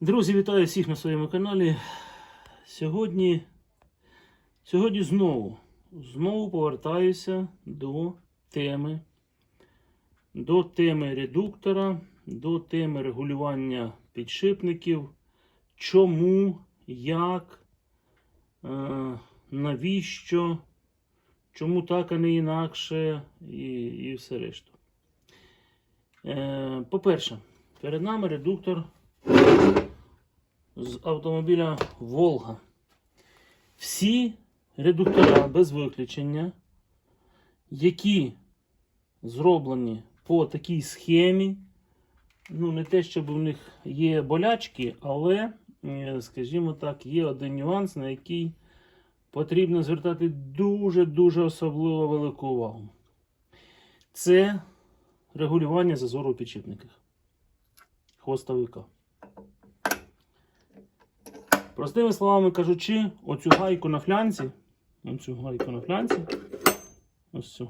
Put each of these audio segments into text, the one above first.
Друзі, вітаю всіх на своєму каналі. Сьогодні, сьогодні знову, знову повертаюся до теми, до теми редуктора, до теми регулювання підшипників. Чому, як, е, навіщо, чому так, а не інакше, і, і все решту. Е, по-перше, перед нами редуктор з автомобіля Волга. Всі редуктора без виключення, які зроблені по такій схемі, ну, не те, щоб у них є болячки, але, е, скажімо так, є один нюанс, на який потрібно звертати дуже-дуже особливо велику увагу. Це регулювання зазору у підшипниках хвостовика. Простими словами кажучи, оцю гайку на флянці, оцю гайку на флянці, ось цю,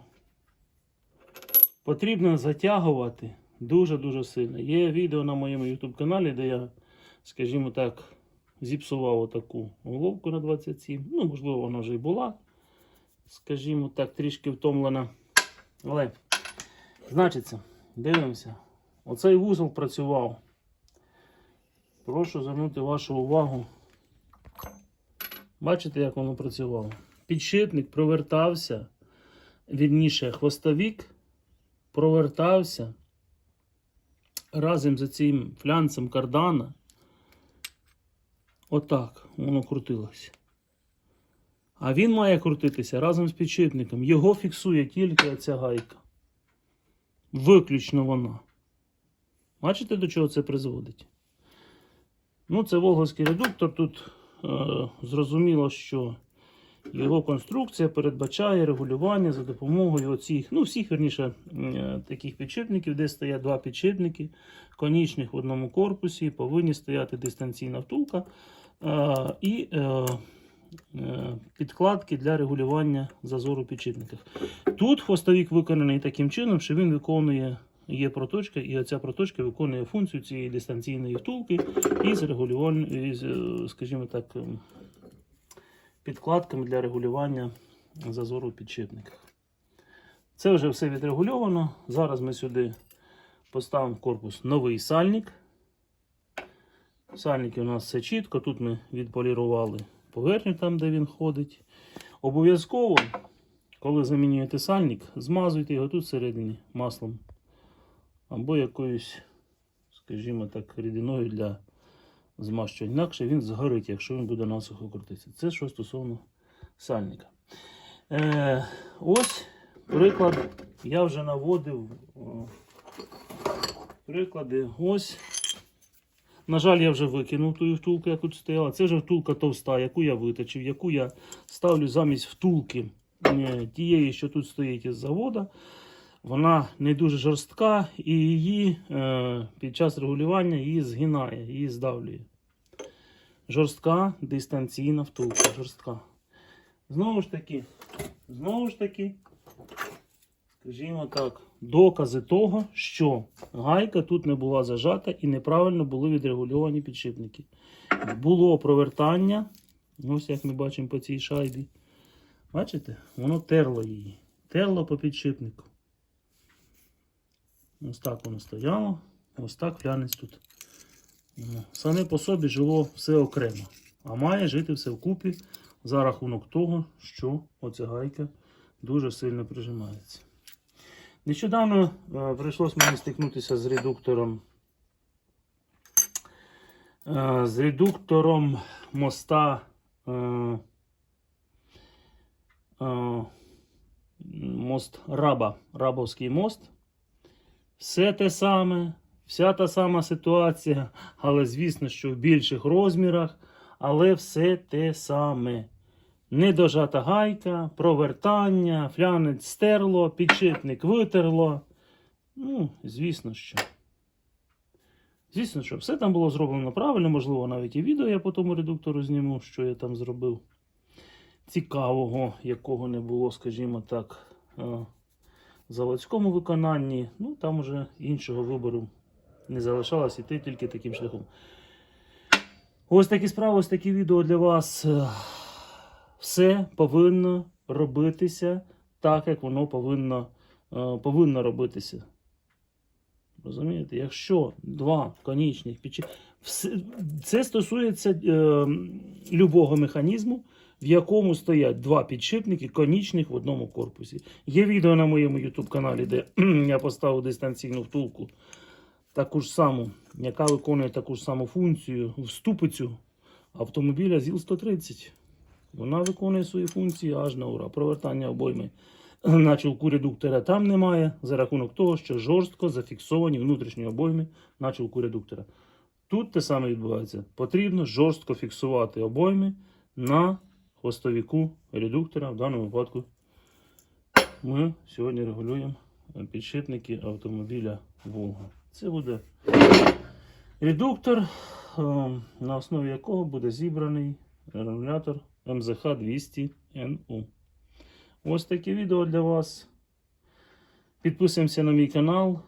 потрібно затягувати дуже-дуже сильно. Є відео на моєму YouTube каналі, де я, скажімо так, зіпсував отаку головку на 27. Ну, можливо, вона вже й була, скажімо так, трішки втомлена. Але, значиться, дивимося. Оцей вузол працював. Прошу звернути вашу увагу. Бачите, як воно працювало? Підшипник провертався, вірніше, хвостовік провертався разом з цим флянцем кардана. Отак воно крутилося. А він має крутитися разом з підшипником. Його фіксує тільки оця гайка. Виключно вона. Бачите, до чого це призводить? Ну, це волговський редуктор. Тут зрозуміло, що його конструкція передбачає регулювання за допомогою оцих, ну, всіх, верніше, е, таких підшипників, де стоять два підшипники, конічних в одному корпусі, повинні стояти дистанційна втулка е, і е, е, підкладки для регулювання зазору в підшипниках. Тут хвостовик виконаний таким чином, що він виконує є проточка, і оця проточка виконує функцію цієї дистанційної втулки із із, е, скажімо так, ем, підкладками для регулювання зазору в підшипниках. Це вже все відрегульовано. Зараз ми сюди поставимо в корпус новий сальник. Сальники у нас все чітко. Тут ми відполірували поверхню там, де він ходить. Обов'язково, коли замінюєте сальник, змазуйте його тут всередині маслом або якоюсь, скажімо так, рідиною для змащування. Інакше він згорить, якщо він буде насухо крутитися. Це що стосовно сальника. Е, ось приклад. Я вже наводив о, приклади. Ось. На жаль, я вже викинув ту втулку, яка тут стояла. Це вже втулка товста, яку я виточив, яку я ставлю замість втулки е, тієї, що тут стоїть із завода. Вона не дуже жорстка і її е, під час регулювання її згинає, її здавлює. Жорстка дистанційна втулка. Жорстка. Знову ж таки, знову ж таки, скажімо так, докази того, що гайка тут не була зажата і неправильно були відрегульовані підшипники. Було провертання, ось як ми бачимо по цій шайбі. Бачите? Воно терло її. Терло по підшипнику. Ось так воно стояло. Ось так глянець тут. Ну, Саме по собі жило все окремо. А має жити все вкупі за рахунок того, що оця гайка дуже сильно прижимається. Нещодавно е, прийшлось мені стикнутися з редуктором. Е, з редуктором моста. Е, е, мост Раба, Рабовський мост. Все те саме, вся та сама ситуація, але звісно, що в більших розмірах, але все те саме. Недожата гайка, провертання, флянець стерло, підшипник витерло. Ну, звісно, що. Звісно, що все там було зроблено правильно, можливо, навіть і відео я по тому редуктору зніму, що я там зробив. Цікавого, якого не було, скажімо так, е, заводському виконанні. Ну, там уже іншого вибору не залишалось іти тільки таким шляхом. Ось такі справи, ось такі відео для вас. Все повинно робитися так, як воно повинно, е, повинно робитися. Розумієте? Якщо два конічних печі... Це стосується е, любого механізму, в якому стоять два підшипники конічних в одному корпусі. Є відео на моєму YouTube каналі, де я поставив дистанційну втулку, таку ж саму, яка виконує таку ж саму функцію в ступицю автомобіля ЗІЛ-130. Вона виконує свої функції аж на ура. Провертання обойми на чулку редуктора там немає, за рахунок того, що жорстко зафіксовані внутрішні обойми на чулку редуктора. Тут те саме відбувається. Потрібно жорстко фіксувати обойми на хвостовіку редуктора. В даному випадку ми сьогодні регулюємо підшипники автомобіля Волга. Це буде редуктор, е, на основі якого буде зібраний регулятор МЗХ 200 НУ. Ось таке відео для вас. Підписуємося на мій канал.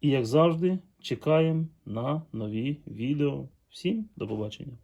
І, як завжди, чекаємо на нові відео. Всім до побачення!